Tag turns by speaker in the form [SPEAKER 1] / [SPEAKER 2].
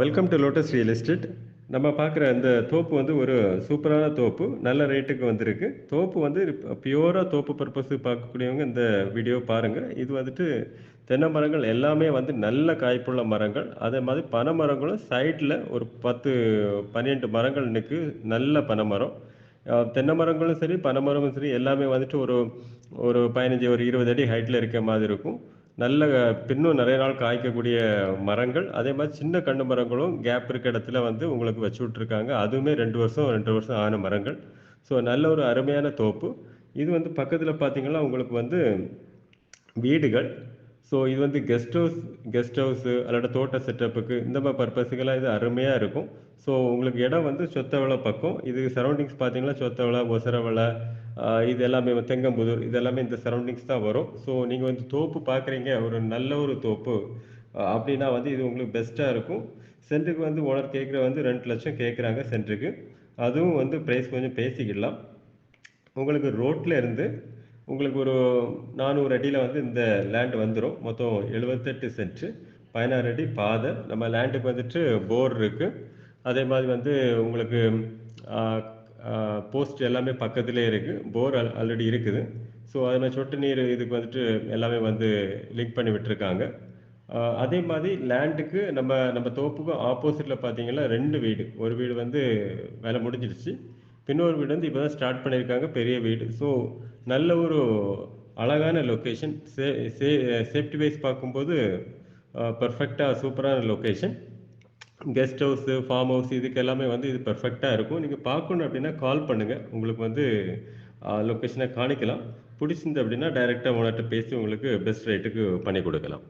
[SPEAKER 1] Welcome to lotus real estate நம்ம பார்க்குற இந்த தோப்பு வந்து ஒரு சூப்பரான தோப்பு. நல்ல ரேட்டுக்கு வந்திருக்கு. தோப்பு வந்து பியூராக தோப்பு பர்பஸ் பார்க்கக்கூடியவங்க இந்த வீடியோ பாருங்கள் இது வந்துட்டு தென்னை மரங்கள் எல்லாமே வந்து நல்ல காய்ப்புள்ள மரங்கள். அதே மாதிரி பனை மரங்களும் சைடில் ஒரு பத்து பன்னிரெண்டு மரங்கள் நிற்கு நல்ல பனை மரம். தென்னை மரங்களும் சரி பனை மரமும் சரி எல்லாமே வந்துட்டு ஒரு ஒரு பதினஞ்சு ஒரு இருபது அடி ஹைட்டில் இருக்க மாதிரி இருக்கும். நல்ல பின்னும் நிறைய நாள் காய்க்கக்கூடிய மரங்கள் அதே மாதிரி சின்ன கண்டு மரங்களும் கேப் இருக்க இடத்துல வந்து உங்களுக்கு வச்சு விட்ருக்காங்க அதுவுமே ரெண்டு வருஷம் ரெண்டு வருஷம் ஆன மரங்கள். ஸோ நல்ல ஒரு அருமையான தோப்பு. இது வந்து பக்கத்தில் பார்த்தீங்கன்னா உங்களுக்கு வந்து வீடுகள். ஸோ இது வந்து கெஸ்ட் ஹவுஸ் கெஸ்ட் ஹவுஸு அல்லது தோட்ட செட்டப்புக்கு இந்த மாதிரி பர்பஸுக்கெல்லாம் இது அருமையாக இருக்கும். ஸோ உங்களுக்கு இடம் வந்து சொத்தவளை பக்கம். இது சரௌண்டிங்ஸ் பார்த்தீங்கன்னா சொத்தவளை ஒசரவளை இது எல்லாமே தெங்கம்புதூர் இது எல்லாமே இந்த சரௌண்டிங்ஸ் தான் வரும். ஸோ நீங்கள் வந்து தோப்பு பார்க்குறீங்க ஒரு நல்ல ஒரு தோப்பு அப்படின்னா வந்து இது உங்களுக்கு பெஸ்ட்டாக இருக்கும். சென்ட்டுக்கு வந்து ஓனர் கேட்குற வந்து ரெண்டு லட்சம் கேட்குறாங்க சென்ட்டுக்கு அதுவும் வந்து ப்ரைஸ் கொஞ்சம் பேசிக்கிடலாம். உங்களுக்கு ரோட்டில் இருந்து உங்களுக்கு ஒரு நானூறு அடியில் வந்து இந்த லேண்ட் வந்துடும் மொத்தம் எழுபத்தெட்டு சென்ட்டு பதினாறு அடி பாதை. நம்ம லேண்டுக்கு வந்துட்டு போர் இருக்குது அதே மாதிரி வந்து உங்களுக்கு போஸ்ட் எல்லாமே பக்கத்துலேயே இருக்குது போர் ஆல்ரெடி இருக்குது. ஸோ அதே மாதிரி சொட்டு நீர் இதுக்கு வந்துட்டு எல்லாமே வந்து லிங்க் பண்ணி விட்டுருக்காங்க. அதே மாதிரி லேண்டுக்கு நம்ம நம்ம தோப்புக்கும் ஆப்போசிட்டில் பார்த்தீங்கன்னா ரெண்டு வீடு. ஒரு வீடு வந்து வேலை முடிஞ்சிடுச்சு இன்னொரு வீடு வந்து இப்போ தான் ஸ்டார்ட் பண்ணியிருக்காங்க பெரிய வீடு. ஸோ நல்ல ஒரு அழகான லொக்கேஷன் சே சே சேஃப்டி வைஸ் பார்க்கும்போது பர்ஃபெக்டாக சூப்பரான location guest house farm house இதுக்கு எல்லாமே வந்து இது பர்ஃபெக்டாக இருக்கும். நீங்கள் பார்க்கணும் அப்படின்னா கால் பண்ணுங்கள் உங்களுக்கு வந்து லொக்கேஷனை காணிக்கலாம். பிடிச்சிருந்து அப்படின்னா டைரெக்டாக ஓனர்கிட்ட பேசி உங்களுக்கு பெஸ்ட் ரேட்டுக்கு பண்ணி கொடுக்கலாம்.